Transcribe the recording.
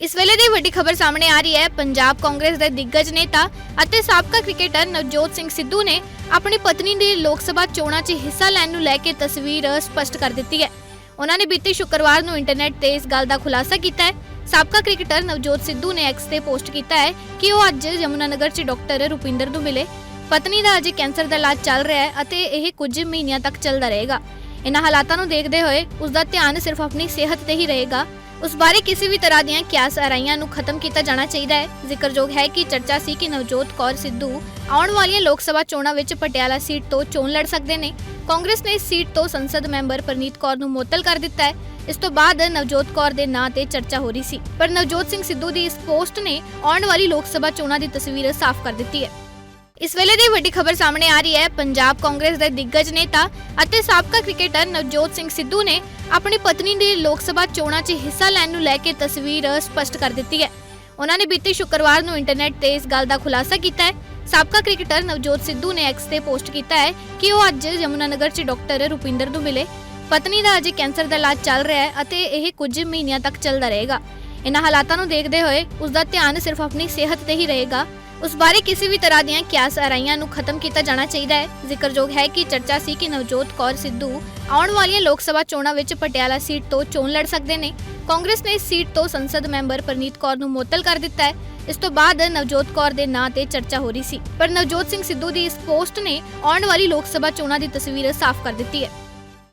ਇਸ ਵੇਲੇ ਦੀ ਵੱਡੀ ਖਬਰ ਸਾਹਮਣੇ ਆ ਰਹੀ ਹੈ। ਪੰਜਾਬ ਕਾਂਗਰਸ ਦੇ ਦਿੱਗਜ ਨੇਤਾ ਅਤੇ ਸਾਬਕਾ ਕ੍ਰਿਕਟਰ ਨਵਜੋਤ ਸਿੰਘ ਸਿੱਧੂ ਨੇ ਆਪਣੀ ਪਤਨੀ ਦੀ ਲੋਕ ਸਭਾ ਚੋਣਾਂ 'ਚ ਹਿੱਸਾ ਲੈਣ ਨੂੰ ਲੈ ਕੇ ਤਸਵੀਰ ਸਪਸ਼ਟ ਕਰ ਦਿੱਤੀ ਹੈ। ਉਹਨਾਂ ਨੇ ਬੀਤੀ ਸ਼ੁੱਕਰਵਾਰ ਨੂੰ ਇੰਟਰਨੈਟ ਤੇ ਇਸ ਗੱਲ ਦਾ ਖੁਲਾਸਾ ਕੀਤਾ ਹੈ। ਸਾਬਕਾ ਕ੍ਰਿਕਟਰ ਨਵਜੋਤ ਸਿੱਧੂ ਨੇ ਐਕਸ ਤੇ ਪੋਸਟ ਕੀਤਾ ਹੈ ਕਿ ਉਹ ਅੱਜ ਯਮੁਨਾਨਗਰ 'ਚ ਡਾਕਟਰ ਰੁਪਿੰਦਰ ਨੂੰ ਮਿਲੇ। ਪਤਨੀ ਦਾ ਅਜੇ ਕੈਂਸਰ ਦਾ ਇਲਾਜ ਚੱਲ ਰਿਹਾ ਹੈ ਅਤੇ ਇਹ ਕੁਝ ਮਹੀਨਿਆਂ ਤੱਕ ਚੱਲਦਾ ਰਹੇਗਾ। ਇਨ੍ਹਾਂ ਹਾਲਾਤਾਂ ਨੂੰ ਦੇਖਦੇ ਹੋਏ ਉਸ ਦਾ ਧਿਆਨ ਸਿਰਫ ਆਪਣੀ ਸਿਹਤ ਤੇ ਹੀ ਰਹੇਗਾ। ਉਸ ਬਾਰੇ ਕਿਸੇ ਵੀ ਤਰ੍ਹਾਂ ਦੀਆਂ ਕਿਆਸ ਅਰਾਈਆਂ ਨੂੰ ਖਤਮ ਕੀਤਾ ਜਾਣਾ ਚਾਹੀਦਾ ਹੈ ਜ਼ਿਕਰਯੋਗ ਹੈ ਕਿ ਚਰਚਾ ਸੀ ਕਿ ਨਵਜੋਤ ਕੌਰ ਸਿੱਧੂ ਆਉਣ ਵਾਲੀਆਂ ਲੋਕ ਸਭਾ ਚੋਣਾਂ ਵਿੱਚ ਪਟਿਆਲਾ ਸੀਟ ਤੋਂ ਚੋਣ ਲੜ ਸਕਦੇ ਨੇ ਕਾਂਗਰਸ ਨੇ ਇਸ ਸੀਟ ਤੋਂ ਸੰਸਦ ਮੈਂਬਰ ਪਰਨੀਤ ਕੌਰ ਨੂੰ ਮੁਅੱਤਲ ਕਰ ਦਿੱਤਾ ਹੈ ਇਸ ਤੋਂ ਬਾਅਦ ਨਵਜੋਤ ਕੌਰ ਦੇ ਨਾਂ ਤੇ ਚਰਚਾ ਹੋ ਰਹੀ ਸੀ ਪਰ ਨਵਜੋਤ ਸਿੰਘ ਸਿੱਧੂ ਦੀ ਇਸ ਪੋਸਟ ਨੇ ਆਉਣ ਵਾਲੀ ਲੋਕ ਸਭਾ ਚੋਣਾਂ ਦੀ ਤਸਵੀਰ ਸਾਫ਼ ਕਰ ਦਿੱਤੀ ਹੈ ਇਸ ਵੇਲੇ ਦੀ ਵੱਡੀ ਖਬਰ ਸਾਹਮਣੇ ਆ ਰਹੀ ਹੈ। ਪੰਜਾਬ ਕਾਂਗਰਸ ਦੇ ਦਿੱਗਜ ਨੇਤਾ ਅਤੇ ਸਾਬਕਾ ਕ੍ਰਿਕਟਰ ਨਵਜੋਤ ਸਿੰਘ ਸਿੱਧੂ ਨੇ ਆਪਣੀ ਪਤਨੀ ਦੀ ਲੋਕ ਸਭਾ ਚੋਣਾਂ 'ਚ ਹਿੱਸਾ ਲੈਣ ਨੂੰ ਲੈ ਕੇ ਤਸਵੀਰ ਸਪਸ਼ਟ ਕਰ ਦਿੱਤੀ ਹੈ। ਉਹਨਾਂ ਨੇ ਬੀਤੀ ਸ਼ੁੱਕਰਵਾਰ ਨੂੰ ਇੰਟਰਨੈਟ ਤੇ ਇਸ ਗੱਲ ਦਾ ਖੁਲਾਸਾ ਕੀਤਾ ਹੈ। ਸਾਬਕਾ ਕ੍ਰਿਕਟਰ ਨਵਜੋਤ ਸਿੱਧੂ ਨੇ ਐਕਸ ਤੇ ਪੋਸਟ ਕੀਤਾ ਹੈ ਕਿ ਉਹ ਅੱਜ ਯਮੁਨਾਨਗਰ 'ਚ ਡਾਕਟਰ ਰੁਪਿੰਦਰ ਨੂੰ ਮਿਲੇ। ਪਤਨੀ ਦਾ ਅਜੇ ਕੈਂਸਰ ਦਾ ਇਲਾਜ ਚੱਲ ਰਿਹਾ ਹੈ ਅਤੇ ਇਹ ਕੁਝ ਮਹੀਨਿਆਂ ਤੱਕ ਚੱਲਦਾ ਰਹੇਗਾ। ਇਨ੍ਹਾਂ ਹਾਲਾਤਾਂ ਨੂੰ ਦੇਖਦੇ ਹੋਏ ਉਸ ਦਾ ਧਿਆਨ ਸਿਰਫ ਆਪਣੀ ਸਿਹਤ ਤੇ ਹੀ ਰਹੇਗਾ। ਉਸ ਬਾਰੇ ਕਿਸੇ ਵੀ ਤਰ੍ਹਾਂ ਦੀਆਂ ਕਿਆਸ ਅਰਾਈਆਂ ਨੂੰ ਖਤਮ ਕੀਤਾ ਜਾਣਾ ਚਾਹੀਦਾ ਹੈ ਜ਼ਿਕਰਯੋਗ ਹੈ ਕਿ ਚਰਚਾ ਸੀ ਕਿ ਨਵਜੋਤ ਕੌਰ ਸਿੱਧੂ ਆਉਣ ਵਾਲੀਆਂ ਲੋਕ ਸਭਾ ਚੋਣਾਂ ਵਿੱਚ ਪਟਿਆਲਾ ਸੀਟ ਤੋਂ ਚੋਣ ਲੜ ਸਕਦੇ ਨੇ ਕਾਂਗਰਸ ਨੇ ਇਸ ਸੀਟ ਤੋਂ ਸੰਸਦ ਮੈਂਬਰ ਪਰਨੀਤ ਕੌਰ ਨੂੰ ਮੁਅੱਤਲ ਕਰ ਦਿੱਤਾ ਹੈ ਇਸ ਤੋਂ ਬਾਅਦ ਨਵਜੋਤ ਕੌਰ ਦੇ ਨਾਂ ਤੇ ਚਰਚਾ ਹੋ ਰਹੀ ਸੀ ਪਰ ਨਵਜੋਤ ਸਿੰਘ ਸਿੱਧੂ ਦੀ ਇਸ ਪੋਸਟ ਨੇ ਆਉਣ ਵਾਲੀ ਲੋਕ ਸਭਾ ਚੋਣਾਂ ਦੀ ਤਸਵੀਰ ਸਾਫ਼ ਕਰ ਦਿੱਤੀ ਹੈ